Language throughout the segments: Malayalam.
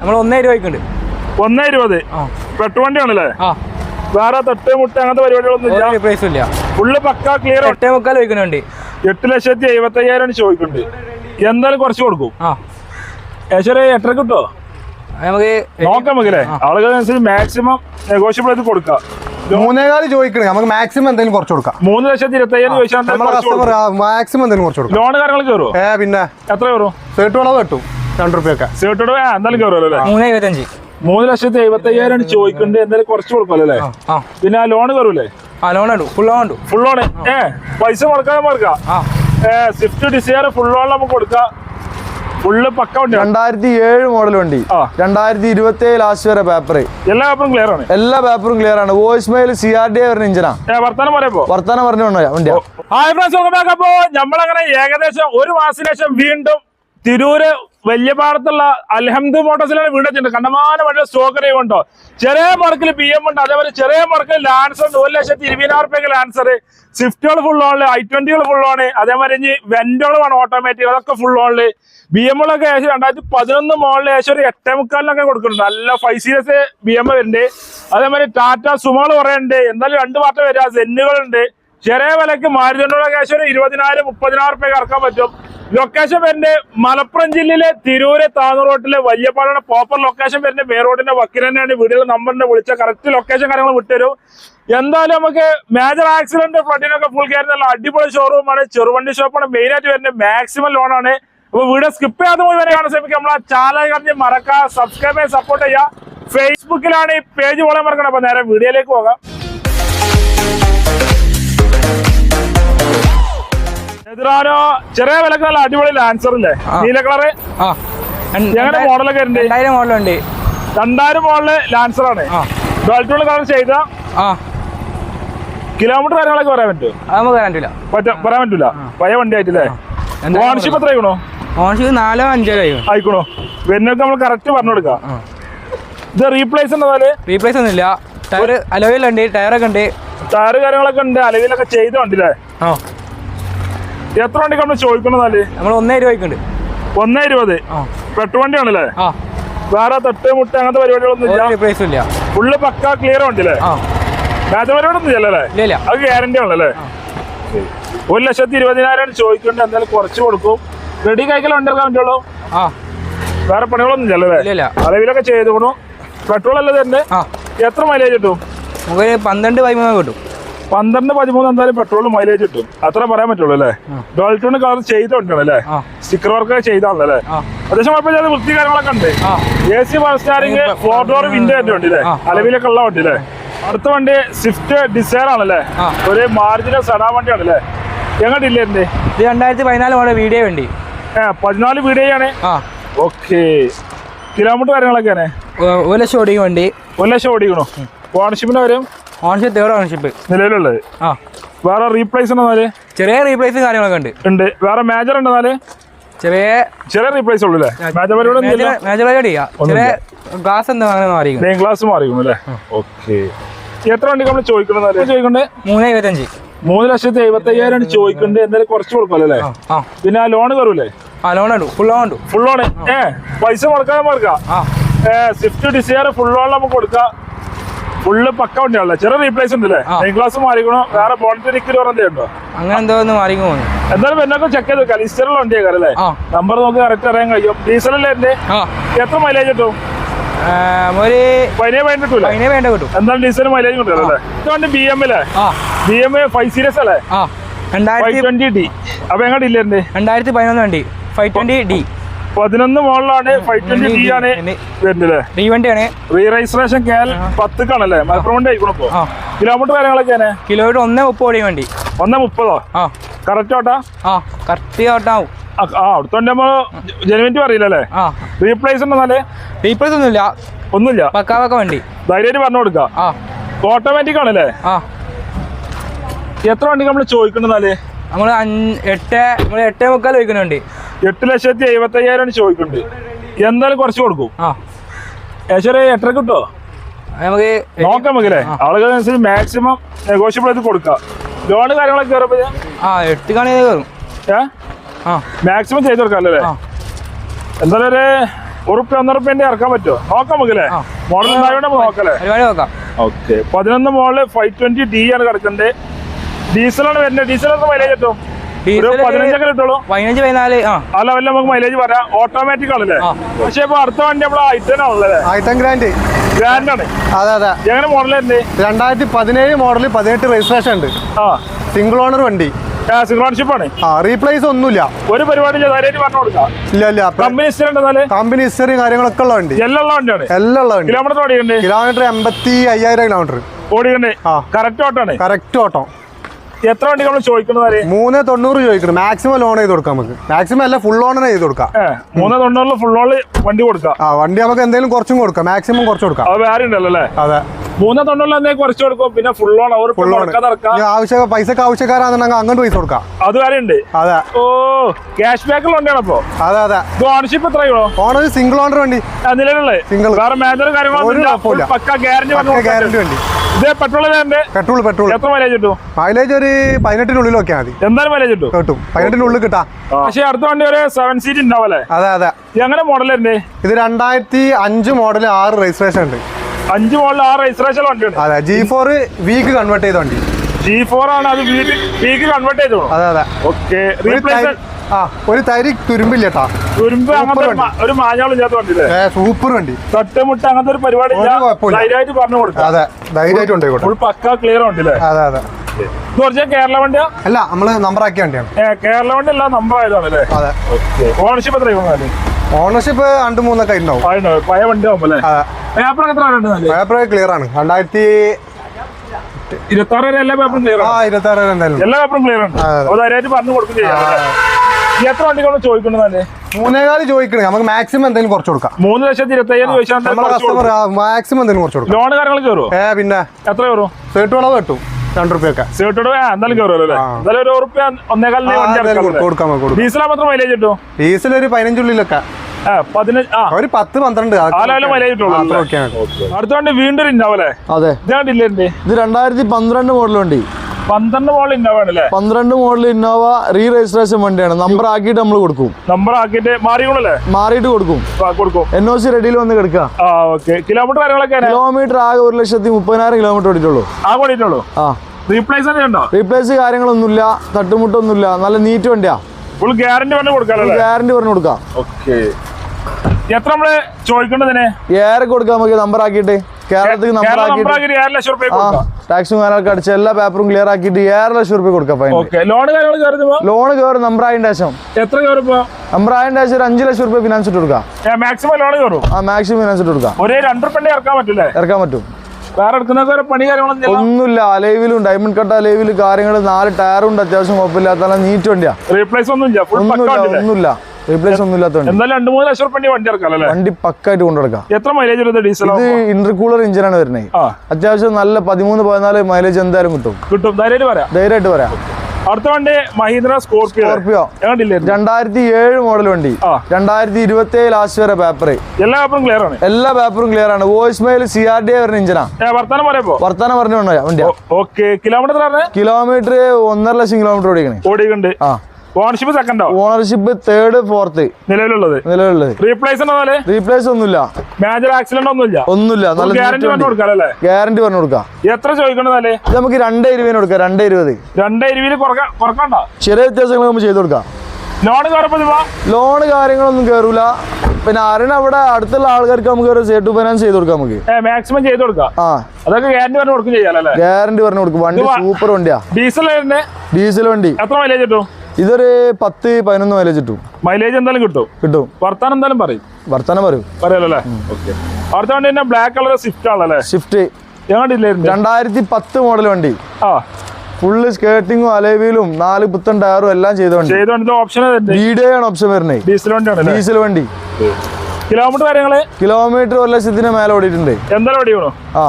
നമ്മൾ ഒന്നേ രൂപയ്ക്കുണ്ട് ഒന്നേ ഇരുപത്? പെട്ടുവണ്ടിയാണല്ലേ? വേറെ തട്ട് മുട്ട അങ്ങനത്തെ പരിപാടികളൊന്നും പ്രൈസും ഇല്ല. ഫുള്ള് പക്ക ക്ലിയർ ഒട്ടേ മുക്കാൽ വയ്ക്കുന്നുണ്ട്. എട്ട് ലക്ഷത്തി എഴുപത്തി അയ്യായിരം ചോദിക്കുന്നുണ്ട്. എന്തായാലും കുറച്ച് കൊടുക്കും. ആ. ഏകദേശം ഒരു എട്ടര കിട്ടോ? നമുക്ക് നോക്കാം നമുക്കല്ലേ ആളുകളനുസരിച്ച് മാക്സിമം നെഗോഷ്യബിൾ ചെയ്ത് കൊടുക്കാം. മൂന്നേകാൽ ചോദിക്കണേ. നമുക്ക് മാക്സിമം എന്തെങ്കിലും കുറച്ച് കൊടുക്കാം. മൂന്ന് ലക്ഷത്തി ഇരുപത്തി അയ്യായിരം ചോദിച്ചാൽ മാക്സിമം എന്തെങ്കിലും കുറച്ച് കൊടുക്കാം. ലോൺ കാര്യങ്ങൾ കയറും ഏ പിന്നെ. എത്ര കയറും? സേട്ട് വളവ് കിട്ടും. രണ്ട് റുപ്യൊക്കെ. സീട്ടോട് എന്തായാലും കയറുമല്ലോ അല്ലേ? മൂന്ന് എഴുപത്തഞ്ച്. മൂന്ന് ലക്ഷത്തി എഴുപത്തി അയ്യായിരം ചോദിക്കുന്നുണ്ട് എന്തായാലും കുറച്ച് കൊടുക്കുമല്ലോ അല്ലേ? പിന്നെ ആ ലോണ് കയറൂലേ ആ ലോൺ ഉണ്ട് ഫുൾ ലോൺ ഉണ്ട് ഫുൾ ലോണ് ഏ പൈസ മുടക്കാതെ മുടക്കാം സ്വിഫ്റ്റ് ഡിസയർ ഫുൾ ലോൺ നമുക്ക് കൊടുക്കാം. ഫുള്ള് പക്ക വണ്ടി. രണ്ടായിരത്തി ഏഴ് മോഡൽ വണ്ടി. ആ. രണ്ടായിരത്തി ഇരുപത്തി ഏഴ് ലാസ്റ്റ് വരെ പേപ്പർ എല്ലാ പേപ്പറും ക്ലിയർ ആണ്. എല്ലാ പേപ്പറും ക്ലിയർ ആണ്. Voice mail C R D വരുന്ന ഇഞ്ചിനാ വർത്താനം പറയുമ്പോ വർത്താനം പറഞ്ഞു വണ്ടിയാ. ഹായ് ഫ്രണ്ട്സ് വെൽക്കം ബാക്ക് അപ്പോ നമ്മളങ്ങനെ ഏകദേശം ഒരു മാസത്തിനു ശേഷം വീണ്ടും തിരൂര് വലിയ പാടത്തുള്ള അൽഹംദ് മോട്ടോഴ്സിലാണ് വീണ്ടെത്തിണ്ട് കണ്ടമാന വണ്ടി സ്റ്റോക്കറി ഉണ്ടോ? ചെറിയ മടക്കിൽ ബി എം ഉണ്ട്. അതേപോലെ ചെറിയ മടക്കിൽ ലാൻസർ ഉണ്ട്. ഒരു ലക്ഷത്തി ഇരുപതിനായിരം റുപ്യക്ക് ലാൻസർ സ്വിഫ്റ്റുകൾ ഫുൾ ഓണിൽ ഐ ട്വന്റികൾ ഫുൾ ഓണ് അതേമാതിരി ഇനി വെന്റുകളുമാണ് ഓട്ടോമാറ്റിക് അതൊക്കെ ഫുൾ ഓണിൽ ബി എമ്മുകളൊക്കെ ഏകദേശം രണ്ടായിരത്തി പതിനൊന്ന് മോളിൽ ഏകദേശം ഒരു എട്ടേ മുക്കാലിനൊക്കെ കൊടുക്കുന്നുണ്ട്. നല്ല ഫൈവ് സീരീസ് ബി എം വരുന്നുണ്ട്. അതേമാതിരി ടാറ്റ സുമകൾ കുറേ എന്തായാലും രണ്ട് പാർട്ടി വരിക സെന്നുകളുണ്ട് ചെറിയ വിലക്ക് മാരുതണ്ടോടെ ഏകദേശം ഒരു ഇരുപതിനായിരം മുപ്പതിനായിരം റുപ്യ ഇറക്കാൻ പറ്റും. ലൊക്കേഷൻ വരുന്നത് മലപ്പുറം ജില്ലയിലെ തിരൂര് താന്നൂർ റോട്ടിലെ വല്യപ്പാടാണ് പ്രോപ്പർ ലൊക്കേഷൻ വരുന്നത് മെയിൻ റോഡിന്റെ വക്കിൽ തന്നെയാണ്. വീടുകൾ നമ്പറിന്റെ വിളിച്ച കറക്റ്റ് ലൊക്കേഷൻ കാര്യങ്ങൾ വിട്ടുതരും. എന്തായാലും നമുക്ക് മേജർ ആക്സിഡന്റ് ഫ്ലഡിനൊക്കെ ഫുൾ കയറി നല്ല അടിപൊളി ഷോറൂമാണ് ചെറുവണ്ടി ഷോപ്പാണ് മെയിൻ ആയിട്ട് വരുന്നത്. മാക്സിമം ലോണാണ് അപ്പൊ വീഡിയോ സ്കിപ്പ് ചെയ്യാതെ പോയി വരെ കാണാൻ ശ്രമിക്കുക. നമ്മളെ ചാനൽ കറിഞ്ഞ് മറക്കുക സബ്സ്ക്രൈബ് ചെയ്യാൻ സപ്പോർട്ട് ചെയ്യുക. ഫേസ്ബുക്കിലാണ് ഈ പേജ് പോലെ മറക്കണം അപ്പൊ നേരെ വീഡിയോയിലേക്ക് പോകാം. എതിരാനോ ചെറിയ വിലക്ക് നല്ല അടിപൊളി ലാൻസർ ഇല്ലേ. നീല കളറ് ഞങ്ങളുടെ മോഡലൊക്കെ ഉണ്ട്? രണ്ടായിരം മോഡലുണ്ട് രണ്ടായിരം മോഡൽ ലാൻസർ ആണ്. ഡോൾട്ടുള്ള കളർ ചെയ്ത കിലോമീറ്റർ കാര്യങ്ങളൊക്കെ പറയാൻ പറ്റുമോ? നമുക്ക് പറയാൻ പറ്റില്ല പറ്റാ പറയാൻ പറ്റൂല. പഴയ വണ്ടി ആയിട്ടില്ലേ? ഓണർഷിപ്പ് എത്ര ആയിക്കണോ? ഓൺഷിപ്പ് നാലോ അഞ്ചോ ആയിക്കണോ. വരുന്നവർക്ക് നമ്മൾ കറക്റ്റ് പറഞ്ഞു കൊടുക്കാം. ഇത് റീപ്ലേസ് ഉണ്ടതാൽ റീപ്ലേസ് ഒന്നും ഇല്ല ടയർ അലോയിലുണ്ട് ടയറൊക്കെ ഉണ്ട്. ടയർ കാര്യങ്ങളൊക്കെ ഉണ്ട്. അലോയിലൊക്കെ ചെയ്ത് വണ്ടില്ലേ ആ. എത്ര വണ്ടി നമ്മൾ ചോദിക്കണതാൽ നമ്മൾ ഒന്നേ രൂപയ്ക്കുണ്ട് ഒന്നേ ഇരുപത്? പെട്ട വണ്ടി ആണല്ലേ വേറെ തട്ട് മുട്ട അങ്ങനത്തെ പരിപാടികളൊന്നും ഇല്ല? ഫുള്ള് പക്ക ക്ലിയർ വണ്ടില്ലേ മേജ പരിപാടിയൊന്നും ഇല്ലല്ലേ? ഇല്ല ഇല്ല. അത് ഗ്യാരണ്ടി ആണല്ലേ? ഒരു ലക്ഷത്തി ഇരുപതിനായിരം ചോദിക്കുന്നുണ്ട് എന്തായാലും കുറച്ച് കൊടുക്കും. റെഡി കൈക്കൽ വണ്ടി പറ്റുള്ളൂ വേറെ പണികളൊന്നും ഇല്ലല്ലേ ഇല്ല ഇല്ല. അളവിലൊക്കെ ചെയ്തോണു പെട്രോൾ അല്ലേ തന്നെ എത്ര മൈലേജ് കിട്ടും? പന്ത്രണ്ട് പതിമൂന്ന് കിട്ടും. പന്ത്രണ്ട് പതിമൂന്ന് എന്തായാലും പെട്രോൾ മൈലേജ് കിട്ടും. അത്ര പറയാൻ പറ്റുള്ളൂ അല്ലേ? ഡോൾട്ടോണ് കളർ ചെയ്തോണ്ടാണ് അല്ലേ? സ്റ്റിക്കർ വർക്ക് ചെയ്താണല്ലേ അത്യാവശ്യം കുഴപ്പമില്ലാതെ വൃത്തി കാര്യങ്ങളൊക്കെ ഉണ്ട്. A C power steering four door window ഉണ്ട് അല്ലേ? അലവിലൊക്കെ ഉള്ള വണ്ടി അല്ലേ? അടുത്ത വണ്ടി സ്വിഫ്റ്റ് ഡിസയർ ആണല്ലേ ഒരു മാർജിനൽ സഡാ വണ്ടിയാണല്ലേ എങ്ങോട്ട് ഇല്ലേ ഇത് രണ്ടായിരത്തി പതിനാല് മോഡൽ വീഡിയോ വേണ്ടി. ഏഹ് പതിനാല് വീഡിയോ ആണ്. ഓക്കെ കിലോമീറ്റർ കാര്യങ്ങളൊക്കെയാണ്. ഒരു ലക്ഷം ഓടിക്കും വണ്ടി. ഒരു ലക്ഷം ഓടിക്കണോ? ഓണർഷിപ്പിന് കാര്യം ഓൺഷിപ്പ് തേർഡ് ഓൺഷിപ്പ് നിലവിലുള്ളത്? ആ. വേറെ റീപ്ലേസ് ഉണ്ടെന്നാൽ ചെറിയ റീപ്ലേസും കാര്യങ്ങളൊക്കെ ഉണ്ട്. ഉണ്ട്. വേറെ മേജർ ഉണ്ടെന്നാൽ ചെറിയ ചെറിയ റീപ്ലേസ് ഉള്ളൂ അല്ലേ? മേജർ പരിപാടി മേജർ പരിപാടി ചെറിയ ഗ്ലാസ് എന്താ അങ്ങനെ മാറിയിരിക്കും മെയിൻ ഗ്ലാസ് മാറിക്കുന്നു അല്ലേ? ഓക്കെ എത്ര വണ്ടി നമ്മൾ ചോദിക്കുന്നത് ചോദിക്കണ്ടേ മൂന്ന് ഇരുപത്തഞ്ച് മൂന്ന് ലക്ഷത്തി എഴുപത്തി അയ്യായിരം ചോദിക്കുന്നുണ്ട്. എന്തായാലും കുറച്ച് കൊടുക്കല്ലേ പിന്നെ ആ ലോൺ കയറൂലേ? ആ ലോൺ ഉണ്ട് ഫുൾ ലോൺ ഉണ്ട് ഫുൾ ലോൺ ഏ പൈസ മുടക്കാതെ മുടക്കാം ഏ സ്വിഫ്റ്റ് ഡിസയർ ഫുൾ ലോൺ നമുക്ക് കൊടുക്കാം. ഫുള്ള് പക്ക വണ്ടിയാണല്ലേ? ചെറിയ റീപ്ലേസ് ഉണ്ടല്ലേ? ഗ്ലാസ് മാറിക്കണോ? വേറെ ടിക്കറ്റ് ഉണ്ടോ അങ്ങനെ എന്തോ ഒന്ന് മാറിക്കും എന്തായാലും എന്നൊക്കെ ചെക്ക് ചെയ്ത് കലിസ്റ്ററുള്ള വണ്ടിയൊക്കെ അല്ലേ? ആ. നമ്പർ നമുക്ക് കറക്റ്റ് അറിയാൻ കഴിയും. ഡീസൽ അല്ലേ എന്റെ എത്ര മൈലേജ് കിട്ടും? ഒരു വേണ്ട കിട്ടും. എന്തായാലും ഡീസൽ മൈലേജ് കിട്ടും അല്ലേ? വണ്ടി ബി എം അല്ലേ ബി എം ഫൈവ് സീരീസ് അല്ലേ? രണ്ടായിരത്തി ട്വന്റി ഡി അപ്പൊ എങ്ങോട്ടില്ലേ രണ്ടായിരത്തി പതിനൊന്ന് വണ്ടി. ഫൈവ് ട്വന്റി ഡി പതിനൊന്ന് മോളിലാണ് ഫൈവ് ട്വന്റി ഡി ആണ് വരുന്നത്. റീറജിസ്ട്രേഷൻ വണ്ടിയാണ്? റീ രജിസ്ട്രേഷൻ കേൽ പത്തുക്കാണല്ലേ? ആയിക്കണോ ഇപ്പൊ. ആ. കിലോമീറ്റർ കാര്യങ്ങളൊക്കെയാണ് കിലോമീറ്റർ ഒന്നേ മുപ്പത് വണ്ടി. ഒന്നേ മുപ്പതോ? ആ. കറക്റ്റ് ഓട്ടാ? ആ കറക്റ്റ് ഓട്ടാവും. ആ റീപ്ലേസ് ഉണ്ടെന്നാലേ? റീപ്ലേസ് ഒന്നുമില്ല. വണ്ടി. ധൈര്യമായിട്ട് പറഞ്ഞു കൊടുക്കാം. ഓട്ടോമാറ്റിക് ആണല്ലേ? എത്ര വണ്ടി നമ്മൾ ചോദിക്കണ്ടെന്നാൽ എട്ട് എട്ടേ മുക്കാൽ വയ്ക്കുന്നുണ്ട് എട്ട് ലക്ഷത്തി എഴുപത്തി അയ്യായിരം ചോദിക്കുന്നുണ്ട് എന്തായാലും കുറച്ച് കൊടുക്കും. ഏശ്വര എത്ര എട്ടര കിട്ടോ? നമുക്ക് നോക്കാം നമുക്കല്ലേ ആളുകളനുസരിച്ച് മാക്സിമം നെഗോഷ്യബിൾ ചെയ്ത് കൊടുക്കാം. ലോണ് കാര്യങ്ങളൊക്കെ കയറുമ്പോ ആ എട്ട് കാണി കയറും മാക്സിമം ചെയ്ത് കൊടുക്കാം അല്ലേ? എന്തായാലും ഒരു ഉറുപ്പ്യ ഒന്നുറുപ്പ്യന്റെ ഇറക്കാൻ പറ്റുമോ? നോക്കാം നമുക്കല്ലേ മോഡൽ ഉണ്ടായോണ്ട് നോക്കല്ലേ ഓക്കെ പതിനൊന്ന് മോഡൽ ഫൈവ് ട്വന്റി ഡി ആണ് കിടക്കുന്നത് ഡീസലാണ് വരുന്നത്. ഡീസൽ മൈലേജ് കിട്ടും. പതിനഞ്ച് പതിനാല് ആ. ലെവലിൽ നമുക്ക് മൈലേജ് പറയാം. ഓട്ടോമാറ്റിക് ആണല്ലേ? പക്ഷെ ഇപ്പൊ അടുത്ത വണ്ടി നമ്മളെ ഐറ്റൻ ആണല്ലേ ഐറ്റൻ ഗ്രാൻഡ് ഗ്രാൻഡ് ആണ്. അതെ അതെ. എങ്ങനെ മോഡൽ രണ്ടായിരത്തി പതിനേഴ് മോഡൽ പതിനെട്ട് രജിസ്ട്രേഷൻ ഉണ്ട്. ആ. സിംഗിൾ ഓണർ വണ്ടി. സിംഗ്രോൺഷിപ്പ് ആണ്. ആ റീപ്ലേസ് ഒന്നുമില്ല. ഒരു പരിപാടി ഇല്ല ഇല്ല കമ്പനി ഹിസ്റ്ററി കമ്പനി ഹിസ്റ്ററി കാര്യങ്ങളൊക്കെ ഉള്ള വണ്ടി. എല്ലാം വണ്ടിയാണ്. എല്ലാം ഉള്ള വണ്ടി. കിലോമീറ്റർ കിലോമീറ്റർ എൺപത്തി അയ്യായിരം കിലോമീറ്റർ ഓടിക്കണ്ടേ? ആ. കറക്റ്റ് ഓട്ടാണ് കറക്റ്റ് ഓട്ടം എത്ര വണ്ടി നമ്മൾ ചോദിക്കുന്നത് മൂന്ന് തൊണ്ണൂറ് ചോദിക്കണം. മാക്സിമം ലോൺ ചെയ്ത് കൊടുക്കാം നമുക്ക്. മാക്സിമം അല്ല ഫുൾ ലോൺ ചെയ്ത് കൊടുക്കാം. മൂന്ന് തൊണ്ണൂറിൽ ഫുൾ ലോൺ വണ്ടി കൊടുക്കാം ആ വണ്ടി നമുക്ക് എന്തെങ്കിലും കുറച്ചും കൊടുക്കാം. മാക്സിമം കുറച്ച് കൊടുക്കാം. അത് വേറെ ഉണ്ടല്ലോ അല്ലേ? അതെ. മൂന്ന് തൊണ്ണൂറിൽ എന്തെങ്കിലും കുറച്ച് കൊടുക്കും. പിന്നെ ഫുൾ ലോൺ അവർ ഫുൾ ലോൺ ആവശ്യ പൈസക്ക് ആവശ്യക്കാരാണെന്നുണ്ടെങ്കിൽ അങ്ങോട്ട് പൈസ കൊടുക്കാം. അത് വേറെ ഉണ്ട്. അതെ. ഓ ക്യാഷ് ബാക്ക് വണ്ടിയാണ് അപ്പോ? അതെ അതെ. ഓണർഷിപ്പ് എത്രയോ ഓണർ സിംഗിൾ ഓണർ വണ്ടി. നിലവിലുള്ളത് സിംഗിൾ വേറെ മേജർ കാര്യങ്ങളൊന്നും ഗ്യാരണ്ടി ഗ്യാരണ്ടി വണ്ടി. പെട്രോൾ പെട്രോൾ എത്ര മൈലേജ് കിട്ടും? മൈലേജ് ഒരു പതിനെട്ടിനുള്ളിലൊക്കെ മതി. എന്തായാലും മൈലേജ് കിട്ടും? കിട്ടും. പതിനെട്ടിനുള്ളിൽ കിട്ടാം. പക്ഷേ അടുത്ത വണ്ടി ഒരു സെവൻ സീറ്റ് ഉണ്ടാവല്ലേ അതെ അതെ. എങ്ങനെ മോഡൽ ഉണ്ട് ഇത് രണ്ടായിരത്തി അഞ്ച് മോഡൽ ആറ് രജിസ്ട്രേഷൻ ഉണ്ട്. അഞ്ച് മോഡൽ ആറ് രജിസ്ട്രേഷൻ വണ്ടി അതെ ജി ഫോർ വീക്ക് കൺവേർട്ട് ചെയ്ത വണ്ടി. ജി ഫോർ ആണ് അത് വീക്ക് കൺവേർട്ട് ചെയ്തോളൂ അതെ അതെ. ഓക്കെ ആ ഒരു തരി തുരുമ്പില്ലേട്ടാ തുരുമ്പ് അങ്ങനത്തെ ഒരു മാഞ്ഞാളും ഇല്ലാത്ത വണ്ടി അല്ലേ സൂപ്പർ വണ്ടി. തട്ടുമുട്ട അങ്ങനത്തെ ഒരു പരിപാടി. ധൈര്യമായിട്ട് പറഞ്ഞു കൊടുക്കാം. അതെ ധൈര്യമായിട്ട് ഉണ്ടായിക്കോട്ടെ ഫുൾ പക്ക ക്ലിയർ അതെ അതെ. കേരള വണ്ടിയാ? അല്ല നമ്മൾ നമ്പർ ആക്കിയ വണ്ടിയാണ് കേരള വണ്ടി അല്ല നമ്പർ ആയതാണ് അല്ലേ അതെ ഓണർഷിപ്പ് എത്ര ഓണർഷിപ്പ് രണ്ട് മൂന്നൊക്കെ ഉണ്ടാവും പഴയ വണ്ടി പേപ്പർ പേപ്പർ ക്ലിയർ ആണ്. രണ്ടായിരത്തി ഇരുപത്തി ആറ് വരെ എല്ലാ പേപ്പറും ക്ലിയർ ആ ആണ്. ഇരുപത്തി ആറ് എന്തായാലും. എല്ലാ പേപ്പറും ക്ലിയർ ആണ് പറഞ്ഞു കൊടുക്കും ചെയ്യാം. എത്ര വണ്ടികളാണ് ചോദിക്കുന്നതല്ലേ മൂന്നേകാൽ ചോദിക്കണേ. നമുക്ക് മാക്സിമം എന്തെങ്കിലും കുറച്ച് കൊടുക്കാം. മൂന്ന് ലക്ഷത്തി ഇരുപത്തി അയ്യായിരം ചോദിച്ചാൽ കസ്റ്റമർ മാക്സിമം എന്തെങ്കിലും കുറച്ച് കൊടുക്കാം. ലോൺ കാര്യങ്ങൾ കയറും ഏ പിന്നെ എത്ര കയറും? സേട്ട് വളവ് കിട്ടും. രണ്ട് റുപ്യൊക്കെ സീട്ടോട് എന്തായാലും കയറുമല്ലോ. എന്തായാലും ഒരു റുപ്യ ഒന്നേകാലിന് കൊടുക്കാം ഡീസലാ മാത്രം മൈലേജ് കിട്ടും ഡീസൽ ഒരു പതിനഞ്ചുള്ളിലൊക്കെ ഒരു പത്ത് പന്ത്രണ്ട് അടുത്ത വണ്ടി അതെ. ഇത് രണ്ടായിരത്തി പന്ത്രണ്ട് മോഡൽ വണ്ടി. പന്ത്രണ്ട് മോഡൽ ഉണ്ടാവാണ് അല്ലേ? പന്ത്രണ്ട് മോഡൽ ഇന്നോവ റീ രജിസ്ട്രേഷൻ വണ്ടിയാണ്. നമ്പർ ആക്കിയിട്ട് നമ്മൾ കൊടുക്കും. നമ്പർ ആക്കിയിട്ട് മാറിയോളല്ലേ മാറിയിട്ട് കൊടുക്കും. കൊടുക്കും. എൻ ഒ സി റെഡിയിൽ വന്ന് കിടക്കുക ഓക്കെ കിലോമീറ്റർ കാര്യങ്ങളൊക്കെ? കിലോമീറ്റർ ആകെ ഒരു ലക്ഷത്തി മുപ്പതിനായിരം കിലോമീറ്റർ ഓടിയിട്ടുള്ളൂ. ആ. റീപ്ലേസ് ഉണ്ടോ? റീപ്ലേസ് കാര്യങ്ങളൊന്നുമില്ല. തട്ടുമുട്ടൊന്നുമില്ല. നല്ല നീറ്റ് വണ്ടിയാ. ഫുൾ ഗ്യാരണ്ടി പറഞ്ഞു കൊടുക്കാനല്ലേ ഗ്യാരണ്ടി പറഞ്ഞു കൊടുക്കാം. ഓക്കെ എത്ര നമ്മൾ ചോദിക്കേണ്ടതിന്? ഏറെ കൊടുക്കാം. നമുക്ക് നമ്പർ ആക്കിയിട്ട്. കേരളത്തിൽ ഏഴ് ലക്ഷം റുപ്യ ടാക്സും കാര്യങ്ങളൊക്കെ അടിച്ച് എല്ലാ പേപ്പറും ക്ലിയർ ആക്കിട്ട് ഏഴര ലക്ഷം റുപ്യ കൊടുക്കാം ഫൈൻ ലോൺ ലോൺ കയറും നമ്പർ ആയതിന്റെ ശേഷം. എത്ര കയറുമ്പോ നമ്പർ ആയതിന്റെ ശേഷം ഒരു അഞ്ച് ലക്ഷം റുപ്യ ഫിനാൻസ് ഇട്ട് കൊടുക്കാം. മാക്സിമം ലോൺ കയറും? ആ മാക്സിമം ഫിനാൻസ് ഇട്ട് കൊടുക്കാം. ഒരേ രണ്ട് റുപ്യ ഇറക്കാൻ പറ്റില്ലേ ഇറക്കാൻ പറ്റും. വേറെ. ഒന്നുമില്ല. അലൈവിലും ഡയമണ്ട് കട്ട അലൈവിൽ കാര്യങ്ങൾ നാല് ടയറും ഉണ്ട് അത്യാവശ്യം കുഴപ്പമില്ലാത്ത നീറ്റ് വണ്ടിയാ. റീപ്ലേസ് ഒന്നുമില്ല. വണ്ടിയില്ലേ? ഒന്നുമില്ല. റീപ്ലേസ് ഒന്നും ഇല്ലാത്ത വണ്ടി എന്തായാലും രണ്ട് മൂന്ന് ലക്ഷം റുപ്യ വണ്ടി ഇറക്കാം അല്ലേ? വണ്ടി പക്കായിട്ട് കൊണ്ടു എത്ര മൈലേജ് വരുന്നത് ഡീസൽ ഇത് ഇന്റർകൂളർ എഞ്ചിനാണ് വരുന്നത്. അത്യാവശ്യം നല്ല പതിമൂന്ന് പതിനാല് മൈലേജ് എന്തായാലും കിട്ടും. കിട്ടും. ധൈര്യമായിട്ട് പറയാം. ധൈര്യമായിട്ട് പറയാ. അടുത്ത വണ്ടി മഹീന്ദ്ര സ്കോർപിയോ സ്കോർപിയോ രണ്ടായിരത്തി ഏഴ് മോഡൽ വണ്ടി. രണ്ടായിരത്തി ഇരുപത്തി ഏഴ് ലാസ്റ്റ് വരെ പേപ്പർ എല്ലാ പേപ്പറും ക്ലിയർ ആണ്. എല്ലാ പേപ്പറും ക്ലിയർ ആണ്. Voice mail C R D വരുന്ന എഞ്ചിനാ ഏ, വർത്താനം പറയപ്പോ വർത്താനം പറഞ്ഞു വണ്ടിയാ. ഓക്കെ. കിലോമീറ്റർ കിലോമീറ്റർ ഒന്നര ലക്ഷം കിലോമീറ്റർ ഓടിക്കണേ. ഓടിക്കുന്നുണ്ട് ആ. ഓണർഷിപ്പ് സെക്കൻഡോ ഓണർഷിപ്പ് തേർഡ് ഫോർത്ത് നിലവിലുള്ളത്. നിലവിലുള്ളത്. റീപ്ലേസ് റീപ്ലേസ് ഒന്നുമില്ല. മേജർ ആക്സിഡന്റ് ഒന്നുമില്ല. ഒന്നുമില്ല. നല്ല ഗ്യാരണ്ടി പറഞ്ഞു കൊടുക്കാം അല്ലേ? ഗ്യാരണ്ടി പറഞ്ഞു കൊടുക്കാം. എത്ര ചോദിക്കണതല്ലേ നമുക്ക് രണ്ട് ഇരുപതിന് കൊടുക്കാം. രണ്ട് ഇരുപത് രണ്ട് ഇരുപതിന് കുറക്കണ്ട? ചെറിയ വ്യത്യാസങ്ങൾ നമുക്ക് ചെയ്ത് കൊടുക്കാം. ലോൺ ലോണ് കാര്യങ്ങളൊന്നും കേറൂല പിന്നെ അരുൺ അവിടെ അടുത്തുള്ള ആൾക്കാർക്ക് നമുക്ക് ഒരു സേട്ടു ഫൈനാൻസ് ചെയ്ത് കൊടുക്കാം നമുക്ക്. മാക്സിമം ചെയ്ത് കൊടുക്കാം. ആ. അതൊക്കെ ഗ്യാരണ്ടി പറഞ്ഞു കൊടുക്കും ചെയ്യാലേ ഗ്യാരണ്ടി പറഞ്ഞു കൊടുക്കും. വണ്ടി സൂപ്പർ വണ്ടിയാ. ഡീസൽ ഡീസൽ വണ്ടി. എത്ര മൈലേജ് കിട്ടും? ഇതൊരു പത്ത് പതിനൊന്ന് മൈലേജ് കിട്ടും. മൈലേജ് എന്തായാലും കിട്ടും. കിട്ടും. വർത്താനം എന്തായാലും പറയും. വർത്താനം പറയും. പറയാലോ അല്ലേ ഓക്കെ അടുത്ത വണ്ടി തന്നെ ബ്ലാക്ക് കളർ സ്വിഫ്റ്റ് ആണല്ലേ? സ്വിഫ്റ്റ് രണ്ടായിരത്തി പത്ത് മോഡൽ വണ്ടി. ആ. ഫുള്ള് സ്കേർട്ടിങ്ങും അലേവിയിലും നാല് പുത്തൻ ടയറും എല്ലാം ചെയ്ത വണ്ടി. ഓപ്ഷൻ വീഡിയോ ആണ് ഓപ്ഷൻ വരുന്നത്. ഡീസൽ വണ്ടി ഡീസൽ വണ്ടി. കിലോമീറ്റർ കാര്യങ്ങൾ? കിലോമീറ്റർ ഒരു ലക്ഷത്തിന് മേലെ ഓടിയിട്ടുണ്ട്. എന്തായാലും ഓടി വേണോ ആ.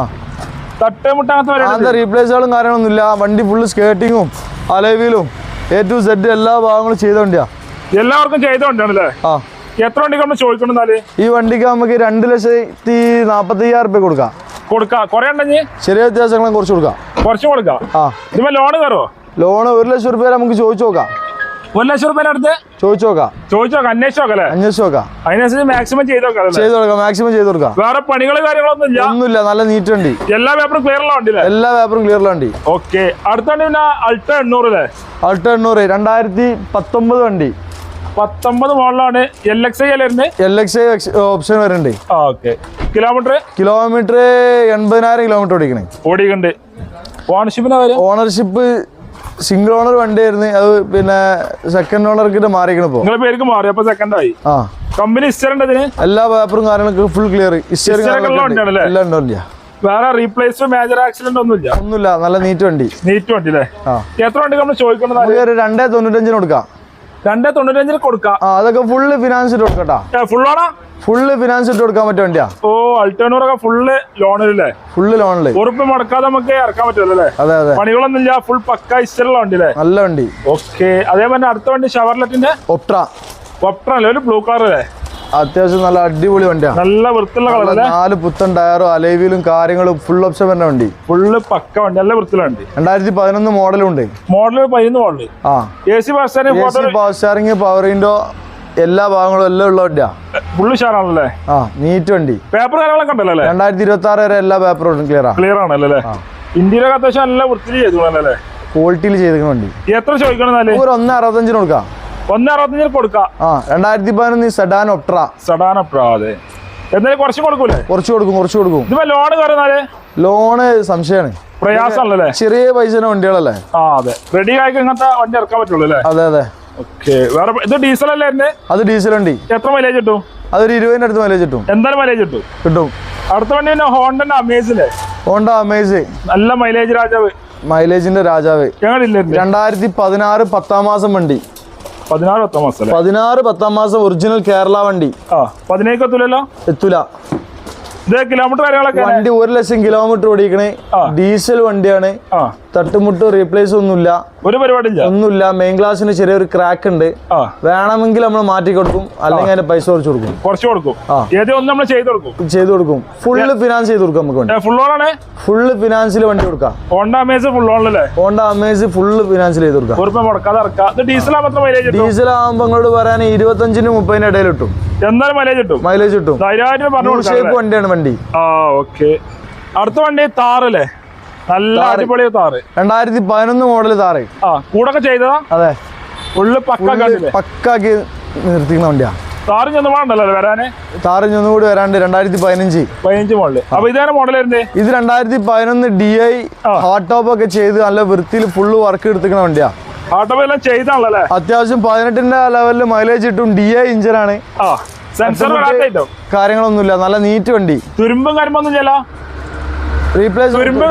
തട്ടേ മുട്ടാത്ത പരിപാടി അങ്ങനത്തെ റീപ്ലേസുകളും കാര്യങ്ങളൊന്നുമില്ല. വണ്ടി ഫുള്ള് സ്കേർട്ടിങ്ങും അലവിലും എ ടു സെഡ് എല്ലാ ഭാഗങ്ങളും ചെയ്ത വണ്ടിയാ? എല്ലാവർക്കും ചെയ്ത വണ്ടിയാണല്ലേ? ആ. എത്ര വണ്ടിക്ക് നമ്മൾ ചോദിക്കണമെന്നാൽ ഈ വണ്ടിക്ക് നമുക്ക് രണ്ട് ലക്ഷത്തി നാപ്പത്തി അയ്യായിരം റുപ്യ കൊടുക്കാം. കൊടുക്കാം. കുറെ ഉണ്ടെങ്കിൽ ചെറിയ വ്യത്യാസങ്ങളും കുറച്ച് കൊടുക്കാം. കുറച്ച് കൊടുക്കാം. ആ. ഇതിപ്പോ ലോൺ കയറുമോ ലോണ് ഒരു ലക്ഷം റുപ്യ നമുക്ക് ചോദിച്ചു നോക്കാം. ഒരു ലക്ഷം റുപ്യ അടുത്ത്? ചോദിച്ചു നോക്കാം ചോദിച്ചു നോക്കാം അന്വേഷിച്ച് നോക്കാം അല്ലേ? നോക്കാം അതിനനുസരിച്ച് മാക്സിമം ചെയ്ത് നോക്കാം അല്ലേ? ചെയ്ത് കൊടുക്കാം മാക്സിമം ചെയ്ത് കൊടുക്കാം. വേറെ പണികൾ കാര്യങ്ങളൊന്നും ഇല്ല? ഒന്നുമില്ല നല്ല നീറ്റ് വണ്ടി. എല്ലാ പേപ്പറും ക്ലിയർ ഉള്ള വണ്ടി എല്ലാ പേപ്പറും ക്ലിയർ വണ്ടി. ഓക്കെ അടുത്ത വണ്ടി പിന്നെ അൾട്ട എണ്ണൂറ് അല്ലേ? അൾട്ടോ എണ്ണൂറ് രണ്ടായിരത്തി പത്തൊമ്പത് വണ്ടി. പത്തൊമ്പത് മോഡലാണ് എൽ എക്സ് ഐ അല്ലേ എൽ എക്സ് ഐ ഓപ്ഷൻ വരുന്നുണ്ട്. ഓക്കെ കിലോമീറ്റർ കിലോമീറ്റർ എൺപതിനായിരം കിലോമീറ്റർ ഓടിക്കണേ. ഓണർഷിപ്പ് സിംഗിൾ ഓണർ വണ്ടിയായിരുന്നു. അത് പിന്നെ സെക്കൻഡ് ഓണർക്ക് മാറിയിരിക്കണം ഇപ്പോ. നിങ്ങളെ പേർക്ക് മാറി അപ്പൊ സെക്കൻഡ് ആയി. ആ. കമ്പനി ഇതിന്? എല്ലാ പേപ്പറും കാര്യങ്ങളൊക്കെ ഫുൾ ക്ലിയർ ഇസ്റ്റർ എല്ലാം ഉണ്ട് വേറെ റീപ്ലേസ് മേജർ ആക്സിഡന്റ് ഒന്നുമില്ല ഒന്നുമില്ല. നല്ല നീറ്റ് വണ്ടി. നീറ്റ് വണ്ടി അല്ലേ? എത്ര വണ്ടി നമ്മൾ ചോദിക്കുന്നത് രണ്ടേ തൊണ്ണൂറ്റഞ്ചിന് കൊടുക്കാം. രണ്ടേ തൊണ്ണൂറ്റഞ്ചിന് കൊടുക്കാം. അതൊക്കെ ഫുള്ള് ഫിനാൻസ് കൊടുക്കട്ടാ ഫുൾ ആണോ? ഫുള്ള് ഫിനാൻസ് ഇട്ട് കൊടുക്കാൻ പറ്റും വണ്ടിയാ? ഓ അൾട്ടേണൂറൊക്കെ ഫുള്ള് ലോണിലല്ലേ? ഫുള്ള് ലോണിൽ. ഉറപ്പ് മുടക്കാതെ നമുക്ക് ഇറക്കാൻ പറ്റുമല്ലോ അതെ അതെ. പണികളൊന്നും ഇല്ല ഫുൾ പക്ക ഇഷ്ടമുള്ള വണ്ടി അല്ലേ നല്ല വണ്ടി. ഓക്കെ അതേപോലെ അടുത്ത വണ്ടി ഷവർലെറ്റിന്റെ ഒപ്ട്ര അല്ലേ? ഒരു ബ്ലൂ കളർ അല്ലേ? അത്യാവശ്യം നല്ല അടിപൊളി വണ്ടിയാണ് നല്ല വൃത്തിയുള്ള കളർ നാല് പുത്തൻ ടയറും അലൈവിലും കാര്യങ്ങളും ഫുൾ ഓപ്ഷൻ വരുന്ന വണ്ടി. ഫുള്ള് പക്ക വണ്ടി നല്ല വൃത്തിയുള്ള വണ്ടി. രണ്ടായിരത്തി പതിനൊന്ന് മോഡലും ഉണ്ട്. മോഡൽ പതിനൊന്ന് മോഡൽ ആ. A C power steering power window എല്ലാ ഭാഗങ്ങളും എല്ലാം ഉള്ള വണ്ടിയാ. ഫുള്ള് ഷാറാണല്ലേ ആ നീറ്റ് വണ്ടി. പേപ്പർ കാര്യങ്ങളൊക്കെ ഉണ്ടല്ലോ രണ്ടായിരത്തി ഇരുപത്തി ആറ് വരെ എല്ലാ പേപ്പറും ക്ലിയർ ആണ് ക്ലിയർ ആണല്ലേ ഇന്ത്യയിലൊക്കെ അത്യാവശ്യം നല്ല വൃത്തിയിൽ ചെയ്തു അല്ലേ? ക്വാളിറ്റിയിൽ ചെയ്തിരിക്കുന്ന വണ്ടി. എത്ര ചോദിക്കണം ഒരു ഒന്ന് അറുപത്തഞ്ചിന് കൊടുക്കാം. ഒന്ന് അറുപത്തഞ്ചിന് കൊടുക്കാം. ആ രണ്ടായിരത്തി പതിനൊന്ന് സെഡാൻ ഒപ്ട്ര സെഡാൻ കൊറച്ച് എന്തായാലും കുറച്ച് കൊടുക്കൂലേ? കുറച്ച് കൊടുക്കും കുറച്ച് കൊടുക്കും. ഇതിപ്പോ ലോൺ കയറുന്നാൽ ലോണ് സംശയമാണ് പ്രയാസമല്ലേ ചെറിയ പൈസ വണ്ടികളല്ലേ? ആ അതെ. റെഡി ആയിട്ട് ഇങ്ങനത്തെ വണ്ടി ഇറക്കാൻ പറ്റുള്ളൂ അല്ലേ? അതെ അതെ. ഓക്കെ. വേറെ ഇത് ഡീസൽ അല്ലേ അത് ഡീസൽ ഉണ്ട് എത്ര മൈലേജ് കിട്ടും? അതൊരു ഇരുപതിന്റെ അടുത്ത് മൈലേജ് കിട്ടും. എന്തായാലും മൈലേജ് കിട്ടും? കിട്ടും. അടുത്ത വണ്ടി പിന്നെ ഹോണ്ടന്റെ അമേസിലെ ഹോണ്ട അമേസ്. നല്ല മൈലേജ് രാജാവ്. മൈലേജിന്റെ രാജാവ്. രണ്ടായിരത്തി പതിനാറ് പത്താം മാസം വണ്ടി. പതിനാറ് പത്താം മാസം പതിനാറ് പത്താം മാസം ഒറിജിനൽ കേരള വണ്ടി. ആ പതിനേക്ക് എത്തൂലല്ലോ? എത്തൂല. കിലോമീറ്റർ കാര്യങ്ങളൊക്കെ വണ്ടി ഒരു ലക്ഷം കിലോമീറ്റർ ഓടിക്കണേ. ഡീസൽ വണ്ടിയാണ്. തട്ടുമുട്ട് റീപ്ലേസ് ഒന്നുമില്ല. ഒരു പരിപാടി ഒന്നുമില്ല. മെയിൻ ഗ്ലാസിന് ചെറിയൊരു ക്രാക്ക് ഉണ്ട്. വേണമെങ്കിൽ നമ്മൾ മാറ്റി കൊടുക്കും. അല്ലെങ്കിൽ അതിന്റെ പൈസ കുറച്ച് കൊടുക്കും. കുറച്ച് കൊടുക്കും. നമ്മൾ ചെയ്ത് കൊടുക്കും? ചെയ്ത് കൊടുക്കും. ഫുള്ള് ഫിനാൻസ് ചെയ്ത് കൊടുക്കും നമുക്ക് വണ്ടി ഫുൾ ഓണാണ് ഫുള്ള് ഫിനാൻസിൽ വണ്ടി കൊടുക്കാം. ഹോണ്ട അമേസ് ഫുൾ ഓണല്ലേ ഹോണ്ട അമേസ് ഫുള്ള് ഫിനാൻസിൽ ചെയ്ത് കൊടുക്കാം. ഡീസൽ ഡീസൽ ആകുമ്പോൾ നിങ്ങളോട് പറയാൻ ഇരുപത്തഞ്ചിന് മുപ്പതിന് ഇടയിൽ കിട്ടും. എന്തായാലും മൈലേജ് കിട്ടും? മൈലേജ് കിട്ടും. വണ്ടിയാണ് വണ്ടി. ആ ഓക്കെ. അടുത്ത വണ്ടി താറല്ലേ നല്ല അടിപൊളി താറ് രണ്ടായിരത്തി പതിനൊന്ന് മോഡൽ താറ് ആ കൂടൊക്കെ ചെയ്തതാ? അതെ. കണ്ടില്ലേ പക്കാക്കി നിർത്തിക്കുന്ന വണ്ടിയാ. താറ് ചെന്ന് വേണ്ടല്ലോ വരാന്? താറ് ഇനി വരാണ്ട് രണ്ടായിരത്തി പതിനഞ്ച് പതിനഞ്ച് മോഡൽ അപ്പൊ ഇതാണ് മോഡൽ ഇത് രണ്ടായിരത്തി പതിനൊന്ന് ഡി ഐ. ഹാർട്ട് ടോപ്പ് ഒക്കെ ചെയ്ത് നല്ല വൃത്തിയിൽ ഫുള്ള് വർക്ക് എടുത്തിക്കുന്ന വണ്ടിയാ. ആട്ടോ എല്ലാം ചെയ്താണല്ലേ അത്യാവശ്യം പതിനെട്ടിന്റെ ലെവലിൽ മൈലേജ് കിട്ടും. ഡി ഐ ഇഞ്ചിനാണ് ആ. സെൻസർ കാര്യങ്ങളൊന്നുമില്ല. നല്ല നീറ്റ് വണ്ടി. തുരുമ്പും കാര്യമൊന്നും റീപ്ലേസ് തുരുമ്പ്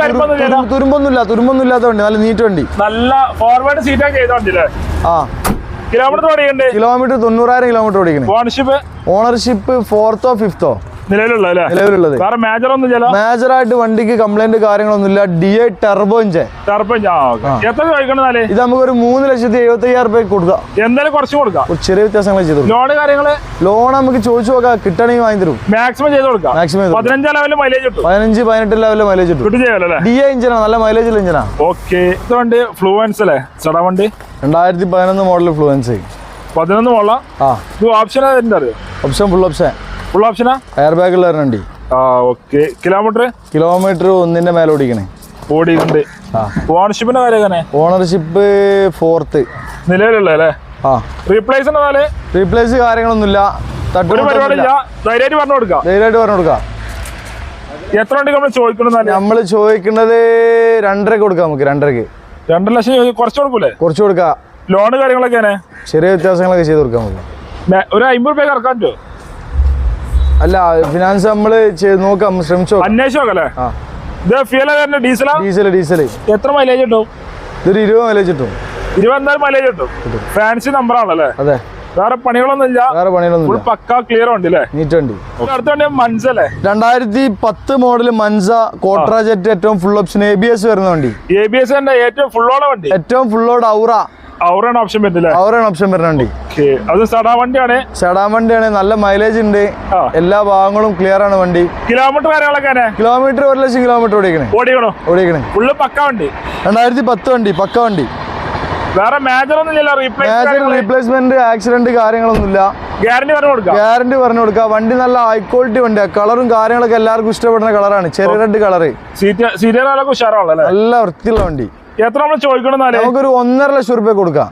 തുരുമ്പൊന്നുമില്ല. തുരുമ്പൊന്നും ഇല്ലാത്ത വണ്ടി. നല്ല നീറ്റ് വണ്ടി. നല്ല ഫോർവേഡ് സീറ്റ് ചെയ്തോണ്ടില്ലേ ആ. കിലോമീറ്റർ കിലോമീറ്റർ തൊണ്ണൂറായിരം കിലോമീറ്റർ ഓടിക്കണേ. ഓണർഷിപ്പ് ഓണർഷിപ്പ് ഫോർത്തോ ഫിഫ്തോ നിലവിലുള്ളത്. മേജർ ഒന്നും മേജറായിട്ട് വണ്ടിക്ക് കംപ്ലൈന്റ് കാര്യങ്ങളൊന്നുമില്ല. ഡി ഐ ടെർബോഞ്ച് ഇത് നമുക്ക് ഒരു മൂന്ന് ലക്ഷത്തി എഴുപത്തി അയ്യായിരം രൂപ കൊടുക്കാം. എന്തായാലും കുറച്ച് കൊടുക്കാം. ഒരു ചെറിയ വ്യത്യാസങ്ങൾ ചെയ്തു ലോൺ ലോണ് കാര്യങ്ങൾ? ലോൺ നമുക്ക് ചോദിച്ചു നോക്കാം. കിട്ടണമെങ്കിൽ വാങ്ങി തരും. മാക്സിമം ചെയ്ത് കൊടുക്കാം. മാക്സിമം പതിനഞ്ചാം ലെവലിൽ മൈലേജ് പതിനഞ്ച് പതിനെട്ട് ലെവലിൽ മൈലേജ് ഡി ഐ ഇഞ്ചിനാണ് നല്ല മൈലേജുള്ള ഇഞ്ചിനാ ഓക്കെ വണ്ടി ഫ്ലുവൻസ് അല്ലേ? ചട വണ്ടി? രണ്ടായിരത്തി പതിനൊന്ന് മോഡൽ ഫ്ലുവൻസ് പതിനൊന്ന് മോഡലാ option option full option full ഓപ്ഷനാ air bag ഉള്ള വണ്ടി ആ ഓക്കെ കിലോമീറ്റർ കിലോമീറ്റർ ഒന്നിന്റെ മേലെ ഓടിക്കണേ. ഓടിയിട്ടുണ്ട്. ഓണർഷിപ്പിന്റെ കാര്യം തന്നെ ഓണർഷിപ്പ് ഫോർത്ത് നിലവിലുള്ള അല്ലേ? ആ. റീപ്ലേസ് റീപ്ലേസ് കാര്യങ്ങളൊന്നുമില്ല. ഇല്ല ധൈര്യമായിട്ട് പറഞ്ഞു കൊടുക്കാം. ധൈര്യമായിട്ട് പറഞ്ഞു കൊടുക്കാം. എത്ര വണ്ടി നമ്മൾ ചോദിക്കുന്നത് നമ്മൾ ചോദിക്കുന്നത് രണ്ടരക്ക് കൊടുക്കാം നമുക്ക് രണ്ടരക്ക് രണ്ടര ലക്ഷം കുറച്ച് കൊടുക്കൂലേ? കുറച്ച് കൊടുക്കാം. ലോണ് കാര്യങ്ങളൊക്കെ ചെറിയ വ്യത്യാസങ്ങളൊക്കെ ചെയ്ത് കൊടുക്കാം നമുക്ക്. ഒരു അമ്പത് രൂപ ഇറക്കാൻ പറ്റുമോ? അല്ല ഫിനാൻസ് നമ്മൾ നോക്കാം. ശ്രമിച്ചോ? അന്വേഷിച്ച് നോക്കല്ലേ? ഇത് ഫ്യൂല വരുന്ന ഡീസലാ ഡീസൽ ഡീസൽ എത്ര മൈലേജ് കിട്ടും? ഇതൊരു ഇരുപത് മൈലേജ് കിട്ടും. ഇരുപത്തിനാല് മൈലേജ് കിട്ടും. ഫാൻസി നമ്പർ ആണല്ലേ? അതെ. വേറെ പണികളൊന്നും ഇല്ല. വേറെ പണികളൊന്നും ഇല്ല. പക്ക ക്ലിയർ ഉണ്ട് നീറ്റ് ഉണ്ട് അടുത്ത വണ്ടി മൻസ അല്ലേ? രണ്ടായിരത്തി പത്ത് മോഡൽ മൻസ കോട്ര ജെറ്റ് ഏറ്റവും full option A B S വരുന്ന വണ്ടി. എ ബി എസ് ഏറ്റവും ഫുൾ ഓഡ് വണ്ടി. ഏറ്റവും ഫുൾ ഓഡ് ഔറ അവറാണ് ഓപ്ഷൻ വരുന്നില്ലേ ഔറാണ് ഓപ്ഷൻ വരുന്നുണ്ട് അത് സടാ വണ്ടിയാണ്? സെഡാൻ വണ്ടിയാണ്. നല്ല മൈലേജ് ഉണ്ട്. എല്ലാ ഭാഗങ്ങളും ക്ലിയർ ആണ് വണ്ടി. കിലോമീറ്റർ കാര്യങ്ങളൊക്കെ കിലോമീറ്റർ ഒരു ലക്ഷം കിലോമീറ്റർ ഓടിക്കണേ. ഓടിക്കണോ? ഓടിക്കണേ. ഫുള്ള് പക്ക വണ്ടി? രണ്ടായിരത്തി പത്ത് വണ്ടി പക്ക വണ്ടി. വേറെ മേജർ ഒന്നും ഇല്ലല്ലോ മേജർ റീപ്ലേസ്മെന്റ് ആക്സിഡന്റ് കാര്യങ്ങളൊന്നുമില്ല ഗ്യാരണ്ടി പറഞ്ഞു കൊടുക്കാം? ഗ്യാരണ്ടി പറഞ്ഞു കൊടുക്കുക വണ്ടി നല്ല ഹൈ ക്വാളിറ്റി വണ്ടിയാണ് കളറും കാര്യങ്ങളൊക്കെ എല്ലാവർക്കും ഇഷ്ടപ്പെടുന്ന കളറാണ് ചെറിയ റെഡ് കളർ സീറ്റ് ഉഷാറാണല്ലേ നല്ല വൃത്തിയുള്ള വണ്ടി. എത്ര നമ്മൾ ചോദിക്കണം നമുക്കൊരു ഒന്നര ലക്ഷം റുപ്യ കൊടുക്കാം.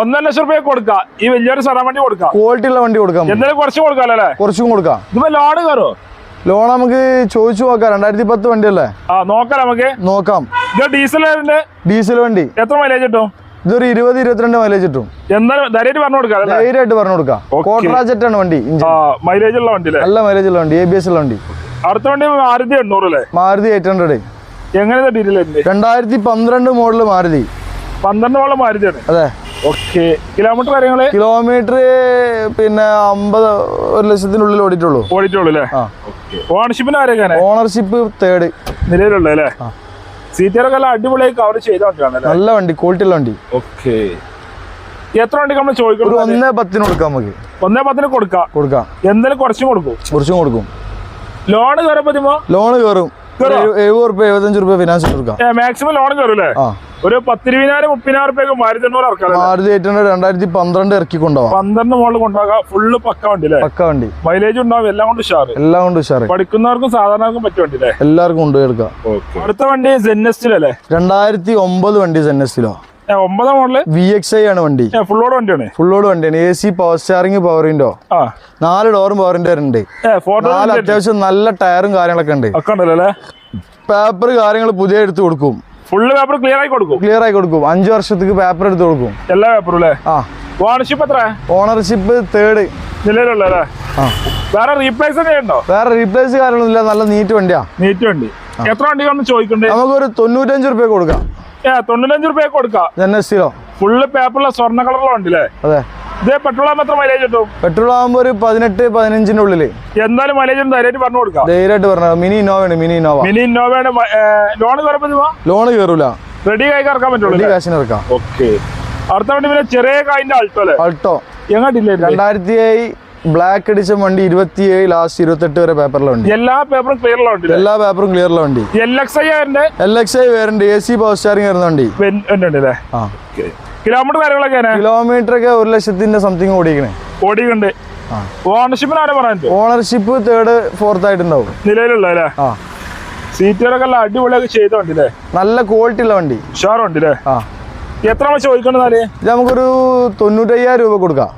ഒന്നര ലക്ഷം റുപ്യ കൊടുക്കാം. ഈ വലിയൊരു സ്ഥലം വണ്ടി കൊടുക്കാം. ക്വാളിറ്റി ഉള്ള വണ്ടി കൊടുക്കാം എന്തായാലും കുറച്ച് കൊടുക്കാം അല്ലേ? കുറച്ചും കൊടുക്കാം. ഇപ്പൊ ലോൺ കയറോ? ലോൺ നമുക്ക് ചോദിച്ചു നോക്കാം. രണ്ടായിരത്തി പത്ത് വണ്ടിയല്ലേ? ആ നോക്കാം നമുക്ക്. നോക്കാം. ഇത് ഡീസൽ ഡീസൽ വണ്ടി. എത്ര മൈലേജ് കിട്ടും? ഇതൊരു ഇരുപത് ഇരുപത്തിരണ്ട് മൈലേജ് കിട്ടും. എന്തായാലും ധൈര്യമായിട്ട് പറഞ്ഞു കൊടുക്കാം അല്ലേ? ധൈര്യമായിട്ട് പറഞ്ഞു കൊടുക്കാം. കോട്ടറാജറ്റ് ആണ് വണ്ടി മൈലേജ് ഉള്ള വണ്ടി അല്ലേ? നല്ല മൈലേജ് ഉള്ള വണ്ടി എ ബി എസ് ഉള്ള വണ്ടി. അടുത്ത വണ്ടി മാരുതി എണ്ണൂറ് അല്ലേ? മാരുതി എയ്റ്റ് ഹൺഡ്രഡ് ഡീറ്റെയിൽ ഉണ്ട് രണ്ടായിരത്തി പന്ത്രണ്ട് മോഡൽ മാരുതി. പന്ത്രണ്ട് മോഡൽ മാരുതിയാണ്. അതെ. ഓക്കെ കിലോമീറ്റർ കാര്യങ്ങൾ? കിലോമീറ്റർ പിന്നെ അമ്പത് ഒരു ലക്ഷത്തിനുള്ളിൽ ഓടിയിട്ടുള്ളൂ. ഓടിയിട്ടുള്ളൂ അല്ലേ? ഓണർഷിപ്പിന് ആരൊക്കെയാണ്? ഓണർഷിപ്പ് തേർഡ് നിലവിലുള്ള അല്ലേ? സീറ്റുകളൊക്കെ നല്ല അടിപൊളിയായി കവർ ചെയ്ത വണ്ടിയാണ് നല്ല വണ്ടി ക്വാളിറ്റി ഉള്ള വണ്ടി. ഓക്കെ എത്ര വണ്ടി നമ്മൾ ഒരു ചോദിക്കണം ഒന്നേ പത്തിന് കൊടുക്കാം നമുക്ക്. ഒന്നേ പത്തിന് കൊടുക്കാം. കൊടുക്കാം. എന്തായാലും കുറച്ചും കൊടുക്കും. കുറച്ചും കൊടുക്കും. ലോണ് കയറുമ്പോ ലോണ് ലോൺ കയറും? എഴുപത് റുപ്യ എഴുപത്തഞ്ച് റുപ്യ ഫിനാൻസ് കൊടുക്കാം. മാക്സിമം ലോൺ കയറും അല്ലേ? ആ. ഒരു പത്തിരുപതിനായിരം മുപ്പതിനായിരം റുപ്യൊക്കെ മാരുതി എണ്ണൂറ് ഇറക്കാം അല്ലേ? മാരുതി എയ്റ്റ് ഹൺഡ്രഡ് രണ്ടായിരത്തി പന്ത്രണ്ട് ഇറക്കി കൊണ്ടുപോവാം. പന്ത്രണ്ട് മുകളിൽ കൊണ്ടുപോകാം. ഫുള്ള് പക്ക വണ്ടി അല്ലേ? പക്ക വണ്ടി. മൈലേജ് ഉണ്ടാവും എല്ലാം കൊണ്ട് ഉഷാറ്. എല്ലാം കൊണ്ട് ഉഷാറ്. പഠിക്കുന്നവർക്കും സാധാരണക്കും പറ്റിയ വണ്ടി അല്ലേ? എല്ലാവർക്കും കൊണ്ടുപോയി എടുക്കാം. അടുത്ത വണ്ടി ജെന്നസ്റ്റിലല്ലേ രണ്ടായിരത്തി ഒമ്പത് വണ്ടി സെന്നസിലോ ഏ, ഒമ്പതാം മോഡൽ? വി എക്സ് ഐ ആണ് വണ്ടി. ഫുൾ ഫുള്ളോട് വണ്ടിയാണ്? ഫുള്ളോട് വണ്ടിയാണ്. A C power steering power window നാല് ഡോറും പവർ വിൻഡോ ഉണ്ട് നാല് അത്യാവശ്യം നല്ല ടയറും കാര്യങ്ങളൊക്കെ ഉണ്ട്. പേപ്പർ കാര്യങ്ങൾ പുതിയ എടുത്ത് കൊടുക്കും. ഫുള്ള് പേപ്പർ ക്ലിയർ ആയി കൊടുക്കും? ക്ലിയർ ആയി കൊടുക്കും. അഞ്ച് വർഷത്തേക്ക് പേപ്പർ എടുത്ത് കൊടുക്കും. എല്ലാ പേപ്പറും അല്ലേ? ആ. ഓണർഷിപ്പ് എത്ര ഓണർഷിപ്പ് തേർഡ് നിലവിലുള്ള വേറെ റീപ്ലേസ് ഉണ്ടോ? വേറെ റീപ്ലേസ് കാര്യങ്ങളൊന്നുമില്ല. നല്ല നീറ്റ് വണ്ടിയാ. നീറ്റ് വണ്ടി. എത്ര വണ്ടികളൊന്നും ചോദിക്കണ്ടേ? നമുക്കൊരു തൊണ്ണൂറ്റഞ്ച് റുപ്യ കൊടുക്കാം. ഏ തൊണ്ണൂറ്റഞ്ച് റുപ്യ കൊടുക്കാം. എൻ എസ് സിയിലോ ഫുള്ള് പേപ്പറിലെ സ്വർണ കളറുള്ള വണ്ടി അല്ലേ അതെ. ഇതേ പെട്രോൾ ആകുമ്പോൾ എത്ര മൈലേജ് കിട്ടും? പെട്രോൾ ആകുമ്പോൾ ഒരു പതിനെട്ട് പതിനഞ്ചിന്റെ ഉള്ളിൽ എന്തായാലും മൈലേജ് ധൈര്യമായിട്ട് പറഞ്ഞു കൊടുക്കാം. ധൈര്യമായിട്ട് പറഞ്ഞു മിനി ഇന്നോവയാണ് മിനി ഇന്നോവ മിനി ഇന്നോവയുടെ ലോൺ കയറുമ്പോൾ ലോൺ കയറൂല റെഡി ആയി ഇറക്കാൻ പറ്റുള്ളൂ കാശിന് ഇറക്കാം. ഓക്കെ അടുത്ത വേണ്ടി പിന്നെ ചെറിയ കായിന്റെ അൾട്ടോ അല്ലേ? അൾട്ടോ എങ്ങോട്ടില്ലേ രണ്ടായിരത്തി ബ്ലാക്ക് അടിച്ച വണ്ടി ഇരുപത്തിയേഴ് ലാസ്റ്റ് ഇരുപത്തെട്ട് വരെ പേപ്പറിലുണ്ട് എല്ലാ പേപ്പറും ക്ലിയറിലുണ്ട് എല്ലാ പേപ്പറും ക്ലിയറിലുണ്ട് വണ്ടി. L X I L X I വേറുണ്ട് A C power steering വരുന്ന വണ്ടി. കിലോമീറ്റർ കാര്യങ്ങളൊക്കെ കിലോമീറ്റർ ഒക്കെ ഒരു ലക്ഷത്തിന്റെ സംതിങ് ഓടിക്കണേ. ഓണർഷിപ്പിന് ആരെ പറയാൻ ഓണർഷിപ്പ് തേർഡ് ഫോർത്ത് ആയിട്ടുണ്ടാവും. നിലവിലുള്ള അല്ലേ? സീറ്റുകളൊക്കെ നല്ല അടിപൊളിയൊക്കെ ചെയ്ത വണ്ടി അല്ലേ നല്ല ക്വാളിറ്റി ഉള്ള വണ്ടി. ഉഷാറുണ്ട് അല്ലേ ആ. എത്ര ചോദിക്കണ്ടെന്നാൽ നമുക്കൊരു തൊണ്ണൂറ്റയ്യായിരം രൂപ കൊടുക്കാം.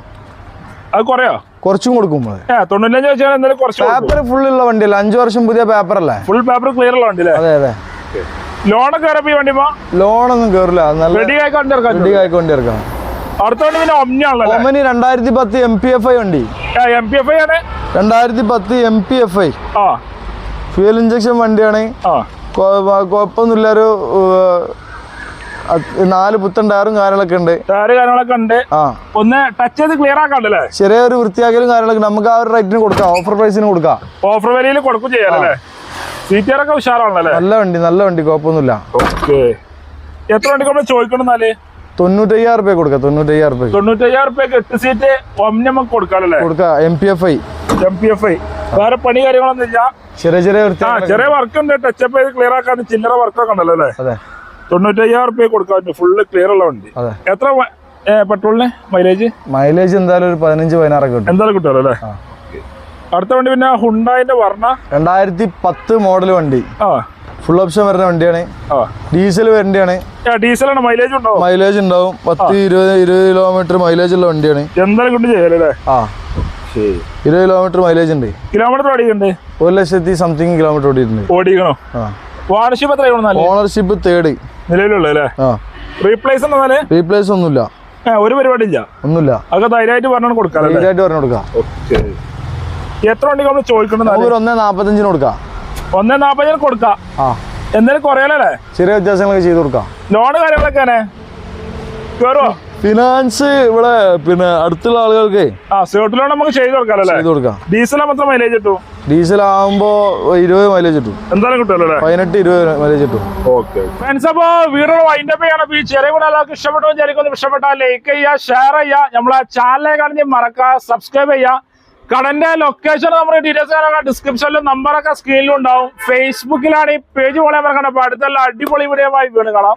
അത് കുറയോ? കുറച്ചും കൊടുക്കും നമ്മൾ ഏ തൊണ്ണൂറ്റഞ്ച് വെച്ചാൽ എന്തായാലും കുറച്ച് പേപ്പർ ഫുൾ ഉള്ള വണ്ടിയല്ല? അഞ്ചു വർഷം പുതിയ പേപ്പർ അല്ലേ? ഫുൾ പേപ്പർ ക്ലിയർ ഉള്ള വണ്ടി അതെ അതെ. ലോണൊക്കെ കയറപ്പോ ഈ വണ്ടിമോ ലോണൊന്നും കയറില്ല നല്ല റെഡി ആയി കണ്ടു ഇറക്കാൻ റെഡി ആയിക്കൊണ്ട് ഇറക്കാം അടുത്ത വണ്ടി പിന്നെ ഒമ്നി ആണല്ലോ ഒമനി രണ്ടായിരത്തി പത്ത് എം പി എഫ് ഐ വണ്ടി. എം പി എഫ് ഐ ആണ്. രണ്ടായിരത്തി പത്ത് എം പി എഫ് ഐ ആ. ഫ്യൂൽ ഇഞ്ചക്ഷൻ വണ്ടിയാണ്. കുഴപ്പമൊന്നുമില്ല ഒരു നാല് പുത്തൻ ടയറും കാര്യങ്ങളൊക്കെ ഉണ്ട്. ടയറ് കാര്യങ്ങളൊക്കെ ഉണ്ട്. ആ. ഒന്ന് ടച്ച് ചെയ്ത് ക്ലിയർ ആക്കാണ്ടല്ലേ? ചെറിയൊരു വൃത്തിയാക്കലും കാര്യങ്ങളൊക്കെ നമുക്ക് ആ ഒരു റേറ്റിന് കൊടുക്കാം. ഓഫർ പ്രൈസിന് കൊടുക്കാം. ഓഫർ വിലയിൽ കൊടുക്കും ചെയ്യാലല്ലേ സീറ്റുകാരൊക്കെ ഉഷാറാണല്ലേ നല്ല വണ്ടി നല്ല വണ്ടി കുഴപ്പമൊന്നുമില്ല. ഓക്കെ. എത്ര വണ്ടി നമ്മൾ ചോദിക്കണമെന്നാൽ തൊണ്ണൂറ്റയ്യായിരം റുപ്യ കൊടുക്കാം. തൊണ്ണൂറ്റയ്യായിരം റുപ്യ തൊണ്ണൂറ്റയ്യായിരം റുപ്യക്ക് എട്ട് സീറ്റ് നമുക്ക് കൊടുക്കാമല്ലേ കൊടുക്കാം. M P F I M P F I വേറെ പണി കാര്യങ്ങളൊന്നും ഇല്ല. ചെറിയ ചെറിയ ചെറിയ വർക്ക് ഉണ്ട്. ടച്ചപ്പ് ചെയ്ത് ക്ലിയർ ആക്കാൻ ചില്ലറ വർക്കൊക്കെ ഉണ്ടല്ലോ അല്ലേ? അതെ. തൊണ്ണൂറ്റയ്യായിരം റുപ്യ കൊടുക്കാൻ പറ്റും. ഫുള്ള് ക്ലിയർ ഉള്ള വണ്ടി. എത്ര പെട്രോളിന് മൈലേജ് മൈലേജ് എന്തായാലും ഒരു പതിനഞ്ച് പതിനാറൊക്കെ കിട്ടും. എന്തായാലും കിട്ടുമല്ലോ അല്ലേ? അടുത്ത വണ്ടി പിന്നെ ഹുണ്ടായിന്റെ വർണ. രണ്ടായിരത്തി പത്ത് മോഡൽ വണ്ടി. ആ. ഫുൾ ഓപ്ഷൻ വരുന്ന വണ്ടിയാണ്. ഡീസൽ വണ്ടിയാണ് ഡീസലാണ് മൈലേജ് ഉണ്ടാവും മൈലേജ് ഉണ്ടാവും. പത്ത് ഇരുപത് ഇരുപത് കിലോമീറ്റർ മൈലേജ് ഉള്ള വണ്ടിയാണ്. എന്തായാലും കിട്ടും ചെയ്യാലേ ആ. ഇരുപത് കിലോമീറ്റർ മൈലേജ് ഉണ്ട്. കിലോമീറ്റർ ഓടിക്കണ്ട് ഒരു ലക്ഷത്തി സംതിങ് കിലോമീറ്റർ ഓടിയിട്ടുണ്ട്. ഓടിക്കണോ ഓണർഷിപ്പ് എത്രയാണ് ഓണർഷിപ്പ് തേർഡ് നിലവിലുള്ള ആ. റീപ്ലേസ് റീപ്ലേസ് ഒന്നുമില്ല. ഒരു പരിപാടി ഇല്ല ഒന്നുമില്ല. അതൊക്കെ ധൈര്യമായിട്ട് പറഞ്ഞു കൊടുക്കാം ധൈര്യമായിട്ട് പറഞ്ഞു കൊടുക്കാം. എത്ര വണ്ടി നമ്മൾ ചോദിക്കണം ഒന്നേ നാപ്പത്തഞ്ചിന് കൊടുക്കാം. ഒന്നേ നാപ്പത്തഞ്ചിന് കൊടുക്കാം. എന്തായാലും കുറയാലല്ലേ? ചെറിയ വ്യത്യാസങ്ങളൊക്കെ ചെയ്ത് കൊടുക്കാം. ലോണ് കാര്യങ്ങളൊക്കെ കേറുവോ? ഫിനാൻസ് ഇവിടെ പിന്നെ അടുത്തുള്ള ആളുകൾക്ക് ആ സേർട്ട് ലോൺ നമുക്ക് ചെയ്ത് കൊടുക്കാമല്ലേ ചെയ്ത് കൊടുക്കാം. ഡീസൽ മാത്രം മൈലേജ് കിട്ടും. ഡീസൽ ഇരുപത് മൈലേജ് കിട്ടും. എന്തായാലും കിട്ടുമല്ലോ പതിനെട്ട് ഇരുപത് മൈലേജ് കിട്ടും. ഓക്കെ ഫ്രണ്ട്സ് അപ്പോ വീഡിയോ വൈൻഡ് അപ്പ് ചെയ്യണം ഈ ചെറിയ എല്ലാവർക്കും ഇഷ്ടപ്പെട്ടോ വിചാരിക്കുന്നു. ഇഷ്ടപ്പെട്ടാൽ ലൈക്ക് ചെയ്യുക ഷെയർ ചെയ്യുക. നമ്മളെ ചാനലിനെ കാണുന്ന മറക്കുക സബ്സ്ക്രൈബ് ചെയ്യുക. കടന്റെ ലൊക്കേഷൻ നമ്മുടെ ഡീറ്റെയിൽസ് ഡിസ്ക്രിപ്ഷനിലും നമ്പറൊക്കെ സ്ക്രീനിലും ഉണ്ടാവും. ഫേസ്ബുക്കിലാണ് ഈ പേജ് പോലെ മറക്കണം അപ്പൊ അടുത്തുള്ള അടിപൊളി വീഡിയോ വീണ്ടും കാണാം.